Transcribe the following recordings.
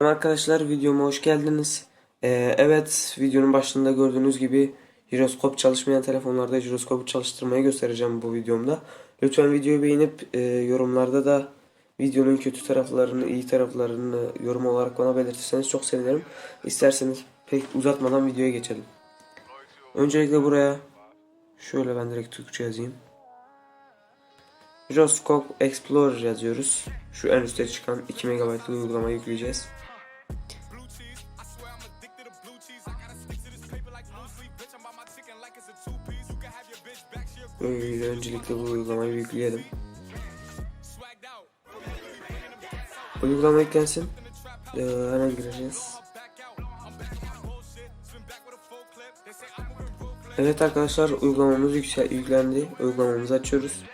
Arkadaşlar videoma hoş geldiniz. Ee, evet videonun başında gördüğünüz gibi jiroskop çalışmayan telefonlarda jiroskopu çalıştırmayı göstereceğim bu videomda. Lütfen videoyu beğenip e, yorumlarda da videonun kötü taraflarını, iyi taraflarını yorum olarak bana belirtirseniz çok sevinirim. İsterseniz pek uzatmadan videoya geçelim. Öncelikle buraya şöyle ben direkt Türkçe yazayım. Gyroscope Explorer yazıyoruz. Şu en üstte çıkan 2 MB'lık uygulamayı yükleyeceğiz. Böyle öncelikle bu uygulamayı yükleyelim. Uygulama yüklensin. Ee, hemen gireceğiz. Evet arkadaşlar uygulamamız yüksel yüklendi. Uygulamamızı açıyoruz.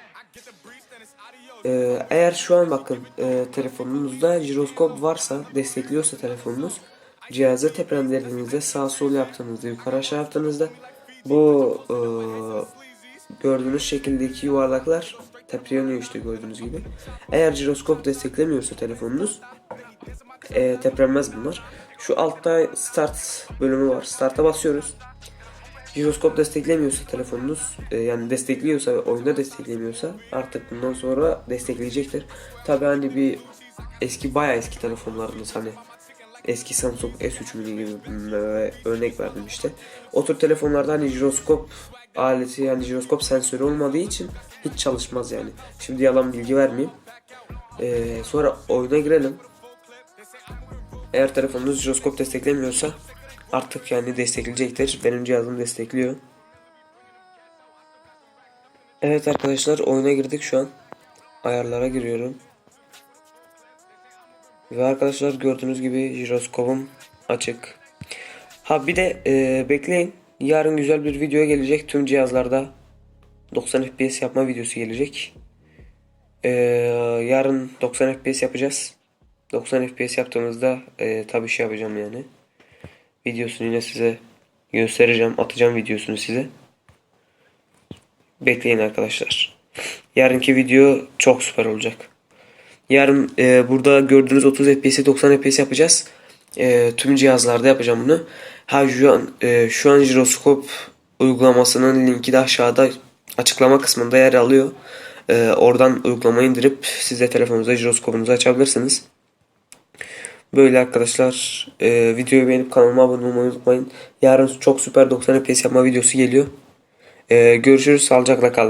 Ee, eğer şu an bakın e, telefonunuzda jiroskop varsa destekliyorsa telefonunuz cihazı teprendirdiğinizde sağ sol yaptığınızda yukarı aşağı yaptığınızda bu e, gördüğünüz şekildeki yuvarlaklar tepreleniyor işte gördüğünüz gibi. Eğer jiroskop desteklemiyorsa telefonunuz e, teprenmez bunlar. Şu altta start bölümü var. Start'a basıyoruz. Jiroskop desteklemiyorsa telefonunuz e, yani destekliyorsa oyunda desteklemiyorsa artık bundan sonra destekleyecektir. Tabi hani bir eski bayağı eski telefonlarınız hani eski Samsung S3 mini gibi örnek verdim işte. O tür telefonlarda hani jiroskop aleti yani jiroskop sensörü olmadığı için hiç çalışmaz yani. Şimdi yalan bilgi vermeyeyim. E, sonra oyuna girelim. Eğer telefonunuz jiroskop desteklemiyorsa artık yani destekleyecektir. Benim cihazım destekliyor. Evet arkadaşlar oyuna girdik şu an. Ayarlara giriyorum. Ve arkadaşlar gördüğünüz gibi jiroskopum açık. Ha bir de e, bekleyin. Yarın güzel bir video gelecek. Tüm cihazlarda 90 FPS yapma videosu gelecek. E, yarın 90 FPS yapacağız. 90 FPS yaptığımızda e, tabii şey yapacağım yani. Videosunu yine size göstereceğim. Atacağım videosunu size. Bekleyin arkadaşlar. Yarınki video çok süper olacak. Yarın e, burada gördüğünüz 30 FPS 90 FPS yapacağız. E, tüm cihazlarda yapacağım bunu. Ha şu an e, şu an jiroskop uygulamasının linki de aşağıda açıklama kısmında yer alıyor. E, oradan uygulamayı indirip siz de telefonunuza jiroskopunuzu açabilirsiniz. Böyle arkadaşlar e, videoyu beğenip kanalıma abone olmayı unutmayın. Yarın çok süper 90 FPS yapma videosu geliyor. E, görüşürüz. Sağlıcakla kalın.